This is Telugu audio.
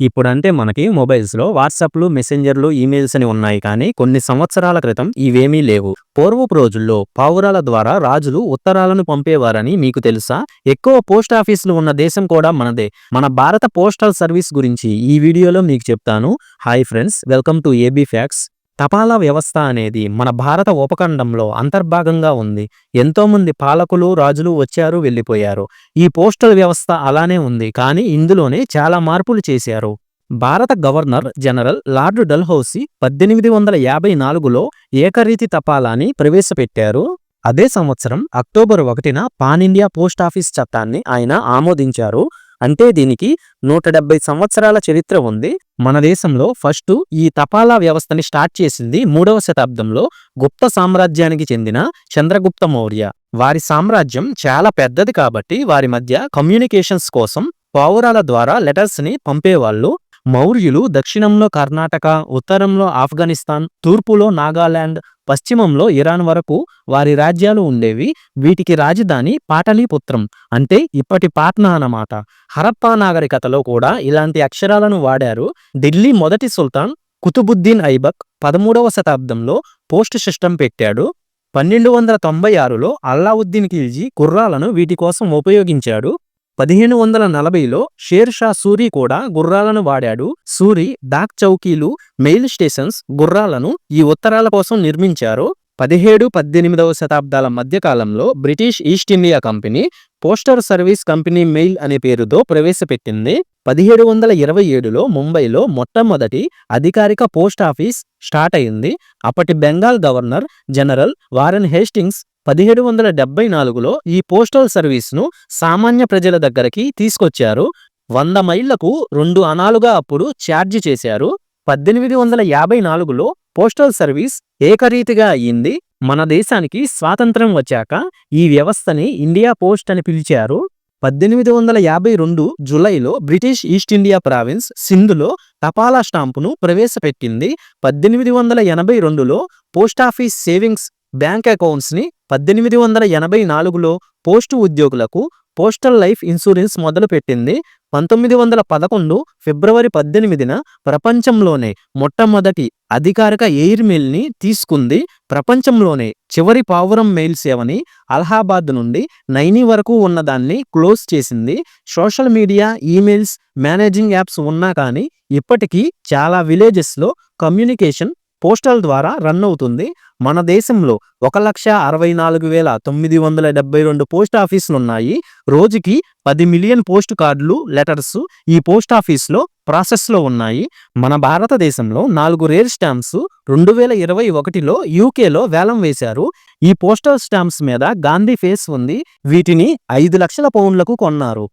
ఇప్పుడంటే మనకి మొబైల్స్‌లో వాట్సాప్‌లు, మెసెంజర్‌లు, ఈమెయిల్స్ అని ఉన్నాయి కానీ కొన్ని సంవత్సరాల క్రితం ఇవేమీ లేవు. పూర్వపు రోజుల్లో పావురాల ద్వారా రాజులు ఉత్తరాలను పంపేవారని మీకు తెలుసా? ఎక్కువ పోస్ట్ ఆఫీసులు ఉన్న దేశం కూడా మనదే. మన భారత పోస్టల్ సర్వీస్ గురించి ఈ వీడియోలో మీకు చెప్తాను. Hi friends welcome to AB facts. తపాలా వ్యవస్థ అనేది మన భారత ఉపఖండంలో అంతర్భాగంగా ఉంది. ఎంతోమంది పాలకులు, రాజులు వచ్చారు, వెళ్ళిపోయారు. ఈ పోస్టల్ వ్యవస్థ అలానే ఉంది కానీ ఇందులోనే చాలా మార్పులు చేశారు. భారత గవర్నర్ జనరల్ లార్డ్ డల్హౌసీ పద్దెనిమిది వందల యాభై నాలుగులో ఏకరీతి తపాలాని ప్రవేశపెట్టారు. అదే సంవత్సరం అక్టోబర్ ఒకటిన పాన్ ఇండియా పోస్టాఫీస్ చట్టాన్ని ఆయన ఆమోదించారు. అంటే దీనికి నూట డెబ్బై సంవత్సరాల చరిత్ర ఉంది. మన దేశంలో ఫస్ట్ ఈ తపాలా వ్యవస్థని స్టార్ట్ చేసింది మూడవ శతాబ్దంలో గుప్త సామ్రాజ్యానికి చెందిన చంద్రగుప్త మౌర్య. వారి సామ్రాజ్యం చాలా పెద్దది కాబట్టి వారి మధ్య కమ్యూనికేషన్స్ కోసం పావురాల ద్వారా లెటర్స్ని పంపేవాళ్ళు. మౌర్యులు దక్షిణంలో కర్ణాటక, ఉత్తరంలో ఆఫ్ఘనిస్తాన్, తూర్పులో నాగాలాండ్, పశ్చిమంలో ఇరాన్ వరకు వారి రాజ్యాలు ఉండేవి. వీటికి రాజధాని పాటలీపుత్రం అంటే ఇప్పటి పాట్నా అన్నమాట. హరప్పా నాగరికతలో కూడా ఇలాంటి అక్షరాలను వాడారు. ఢిల్లీ మొదటి సుల్తాన్ కుతుబుద్దీన్ ఐబక్ పదమూడవ శతాబ్దంలో పోస్ట్ సిస్టమ్ పెట్టాడు. పన్నెండు వందల తొంభై ఆరులో అల్లావుద్దీన్ ఖిల్జీ కుర్రాలను వీటి కోసం ఉపయోగించాడు. పదిహేను వందల నలభైలో షేర్ షా సూరి కూడా గుర్రాలను వాడాడు. సూరి, డాక్ చౌకీలు, మెయిల్ స్టేషన్స్ గుర్రాలను ఈ ఉత్తరాల కోసం నిర్మించారు. పదిహేడు, పద్దెనిమిదవ శతాబ్దాల మధ్యకాలంలో British East India company postal service company mail అనే పేరుతో ప్రవేశపెట్టింది. పదిహేడు వందల ఇరవై ఏడులో ముంబైలో మొట్టమొదటి అధికారిక పోస్ట్ ఆఫీస్ స్టార్ట్ అయింది. అప్పటి Bengal governor general Warren Hastings పదిహేడు వందల డెబ్బై నాలుగులో ఈ పోస్టల్ సర్వీస్ను సామాన్య ప్రజల దగ్గరికి తీసుకొచ్చారు. వంద మైళ్ళకు రెండు అనాలుగా అప్పుడు ఛార్జీ చేశారు. పద్దెనిమిది వందల యాభై నాలుగులో పోస్టల్ సర్వీస్ ఏకరీతిగా అయ్యింది. మన దేశానికి స్వాతంత్ర్యం వచ్చాక ఈ వ్యవస్థని ఇండియా పోస్ట్ అని పిలిచారు. పద్దెనిమిది వందల యాభై రెండు జులైలో బ్రిటిష్ ఈస్ట్ ఇండియా ప్రావిన్స్ సింధులో తపాలా స్టాంపును ప్రవేశపెట్టింది. పద్దెనిమిది వందల ఎనభై రెండులో పోస్టాఫీస్ సేవింగ్స్ బ్యాంక్ అకౌంట్స్ని పద్దెనిమిది వందల ఎనభై నాలుగులో పోస్టు ఉద్యోగులకు పోస్టల్ లైఫ్ ఇన్సూరెన్స్ మొదలుపెట్టింది. పంతొమ్మిది వందల పదకొండు ఫిబ్రవరి పద్దెనిమిదిన ప్రపంచంలోనే మొట్టమొదటి అధికారిక ఎయిర్ మెయిల్ని తీసుకుంది. ప్రపంచంలోనే చివరి పావురం మెయిల్ సేవని అలహాబాద్ నుండి నైనీ వరకు ఉన్నదాన్ని క్లోజ్ చేసింది. Social media, emails, managing apps ఉన్నా కానీ ఇప్పటికీ చాలా విలేజెస్లో కమ్యూనికేషన్ పోస్టల్ ద్వారా రన్ అవుతుంది. మన దేశంలో ఒక లక్ష అరవై నాలుగు వేల తొమ్మిది వందల డెబ్బై రెండు పోస్ట్ ఆఫీసులున్నాయి. రోజుకి పది మిలియన్ పోస్ట్ కార్డులు, లెటర్స్ ఈ పోస్ట్ ఆఫీస్లో ప్రాసెస్లో ఉన్నాయి. మన భారతదేశంలో నాలుగు రేర్ స్టాంప్స్ రెండు వేల ఇరవై ఒకటిలో యూకేలో వేలం వేశారు. ఈ పోస్టల్ స్టాంప్స్ మీద గాంధీ ఫేస్ ఉంది. వీటిని ఐదు లక్షల పౌండ్లకు కొన్నారు.